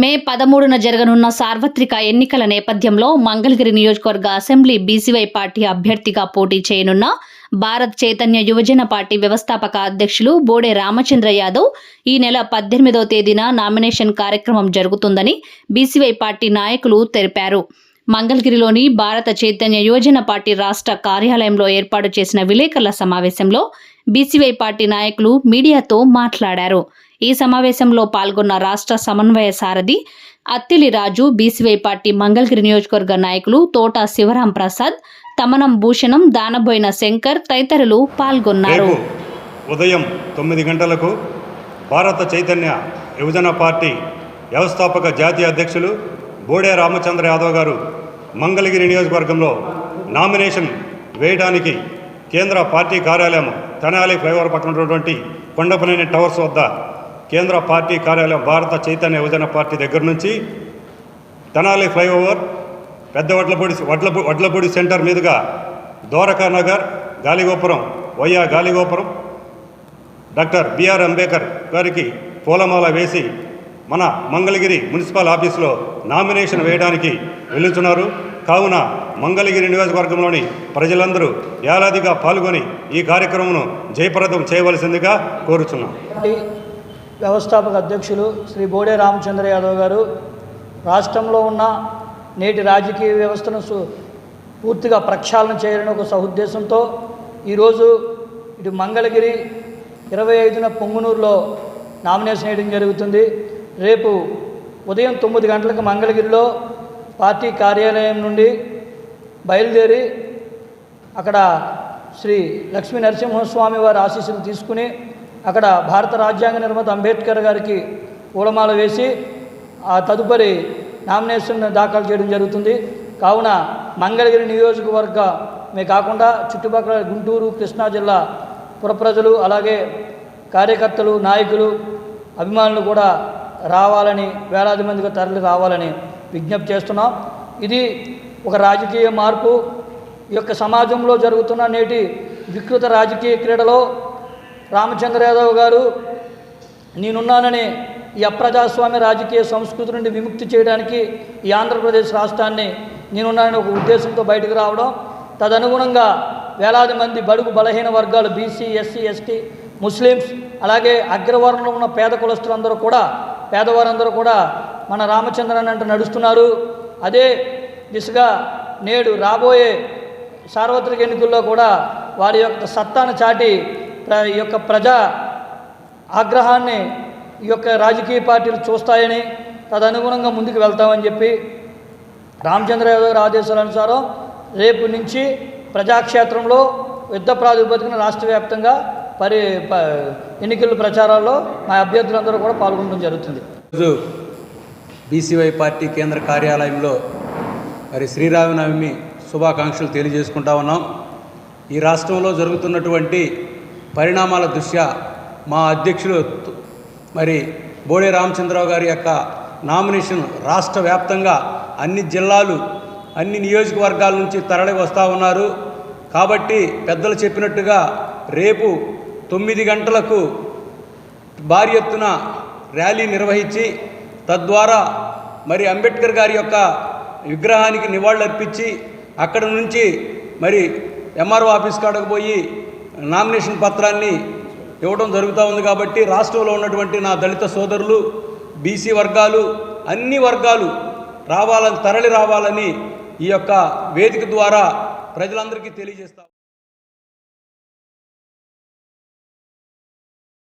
మే పదమూడున జరగనున్న సార్వత్రిక ఎన్నికల నేపథ్యంలో మంగళగిరి నియోజకవర్గ అసెంబ్లీ బీసీవై పార్టీ అభ్యర్థిగా పోటీ చేయనున్న భారత్ చైతన్య యువజన పార్టీ వ్యవస్థాపక అధ్యక్షులు బోడే రామచంద్ర యాదవ్ ఈ నెల పద్దెనిమిదవ తేదీన నామినేషన్ కార్యక్రమం జరుగుతుందని బీసీవై పార్టీ నాయకులు తెలిపారు. మంగళగిరిలోని భారత చైతన్య యువజన పార్టీ రాష్ట్ర కార్యాలయంలో ఏర్పాటు చేసిన విలేకరుల సమావేశంలో బీసీవై పార్టీ నాయకులు మీడియాతో మాట్లాడారు. ఈ సమావేశంలో పాల్గొన్న రాష్ట్ర సమన్వయ సారథి అత్తిలి రాజు బీసీవై పార్టీ మంగళగిరి నియోజకవర్గ నాయకులు తోట శివరాం ప్రసాద్ తమనం భూషణం దానబోయిన శంకర్ తదితరులు పాల్గొన్నారు. ఉదయం తొమ్మిది గంటలకు భారత చైతన్య యువజన పార్టీ వ్యవస్థాపక జాతీయ అధ్యక్షులు బోడే రామచంద్ర యాదవ్ గారు మంగళగిరి నియోజకవర్గంలో నామినేషన్ వేయడానికి కేంద్ర పార్టీ కార్యాలయం తెనాలి ఫ్లైఓవర్ పక్కన ఉన్నటువంటి కొండపనేని టవర్స్ వద్ద కేంద్ర పార్టీ కార్యాలయం భారత చైతన్య యువజన పార్టీ దగ్గర నుంచి తెనాలి ఫ్లైఓవర్ పెద్ద వడ్లపూడి వడ్ల వడ్లపూడి సెంటర్ మీదుగా ద్వారకా నగర్ గాలిగోపురం వయ్యా గాలిగోపురం డాక్టర్ బిఆర్ అంబేద్కర్ గారికి పూలమాల వేసి మన మంగళగిరి మున్సిపల్ ఆఫీసులో నామినేషన్ వేయడానికి వెళ్తున్నారు కావున మంగళగిరి నియోజకవర్గంలోని ప్రజలందరూ ఏలాదిగా పాల్గొని ఈ కార్యక్రమం జయప్రదం చేయవలసిందిగా కోరుచున్నాం. వ్యవస్థాపక అధ్యక్షులు శ్రీ బోడే రామచంద్ర యాదవ్ గారు రాష్ట్రంలో ఉన్న నేటి రాజకీయ వ్యవస్థను సు- పూర్తిగా ప్రక్షాళన చేయాలని ఒక సహుద్దేశంతో ఈరోజు ఇటు మంగళగిరి ఇరవై ఐదున పొంగునూరులో నామినేషన్ వేయడం జరుగుతుంది. రేపు ఉదయం తొమ్మిది గంటలకు మంగళగిరిలో పార్టీ కార్యాలయం నుండి బయలుదేరి అక్కడ శ్రీ లక్ష్మీ నరసింహస్వామి వారి ఆశీస్సులు తీసుకుని అక్కడ భారత రాజ్యాంగ నిర్మాత అంబేద్కర్ గారికి పూలమాల వేసి ఆ తదుపరి నామినేషన్ దాఖలు చేయడం జరుగుతుంది. కావున మంగళగిరి నియోజకవర్గమే కాకుండా చుట్టుపక్కల గుంటూరు కృష్ణా జిల్లా పురప్రజలు అలాగే కార్యకర్తలు నాయకులు అభిమానులు కూడా రావాలని వేలాది మందిగా తరలి రావాలని విజ్ఞప్తి చేస్తున్నాం. ఇది ఒక రాజకీయ మార్పు. ఈ యొక్క సమాజంలో జరుగుతున్న నేటి వికృత రాజకీయ క్రీడలో రామచంద్ర యాదవ్ గారు నేనున్నానని ఈ అప్రజాస్వామ్య రాజకీయ సంస్కృతి నుండి విముక్తి చేయడానికి ఈ ఆంధ్రప్రదేశ్ రాష్ట్రాన్ని నేనున్నానని ఒక ఉద్దేశంతో బయటకు రావడం తదనుగుణంగా వేలాది మంది బడుగు బలహీన వర్గాలు బీసీ ఎస్సీ ఎస్టీ ముస్లిమ్స్ అలాగే అగ్రవర్ణంలో ఉన్న పేద కులస్తులందరూ కూడా పేదవారందరూ కూడా మన రామచంద్రన్ అంటే నడుస్తున్నారు. అదే దిశగా నేడు రాబోయే సార్వత్రిక ఎన్నికల్లో కూడా వారి యొక్క సత్తాను చాటి ఈ యొక్క ప్రజా ఆగ్రహాన్ని ఈ యొక్క రాజకీయ పార్టీలు చూస్తాయని తదనుగుణంగా ముందుకు వెళ్తామని చెప్పి రామచంద్ర యాదవ్ గారి ఆదేశాల అనుసారం రేపు నుంచి ప్రజాక్షేత్రంలో యుద్ధ ప్రాతిపదికన రాష్ట్ర వ్యాప్తంగా పరి ప- ఎన్నికల ప్రచారాల్లో మా అభ్యర్థులందరూ కూడా పాల్గొనడం జరుగుతుంది. ఈరోజు బీసీవై పార్టీ కేంద్ర కార్యాలయంలో మరి శ్రీరామనవమి శుభాకాంక్షలు తెలియజేసుకుంటా ఉన్నాం. ఈ రాష్ట్రంలో జరుగుతున్నటువంటి పరిణామాల దృష్ట్యా మా అధ్యక్షులు మరి బోడే రామచంద్రరావు గారి యొక్క నామినేషన్ రాష్ట్ర వ్యాప్తంగా అన్ని జిల్లాలు అన్ని నియోజకవర్గాల నుంచి తరలి వస్తూ ఉన్నారు. కాబట్టి పెద్దలు చెప్పినట్టుగా రేపు తొమ్మిది గంటలకు భారీ ఎత్తున ర్యాలీ నిర్వహించి తద్వారా మరి అంబేద్కర్ గారి యొక్క విగ్రహానికి నివాళులర్పించి అక్కడ నుంచి మరి ఎంఆర్ఓ ఆఫీస్ కాడకు పోయి నామినేషన్ పత్రాన్ని ఇవ్వడం జరుగుతూ ఉంది కాబట్టి రాష్ట్రంలో ఉన్నటువంటి నా దళిత సోదరులు బీసీ వర్గాలు అన్ని వర్గాలు రావాలని తరలి రావాలని ఈ యొక్క వేదిక ద్వారా ప్రజలందరికీ తెలియజేస్తాం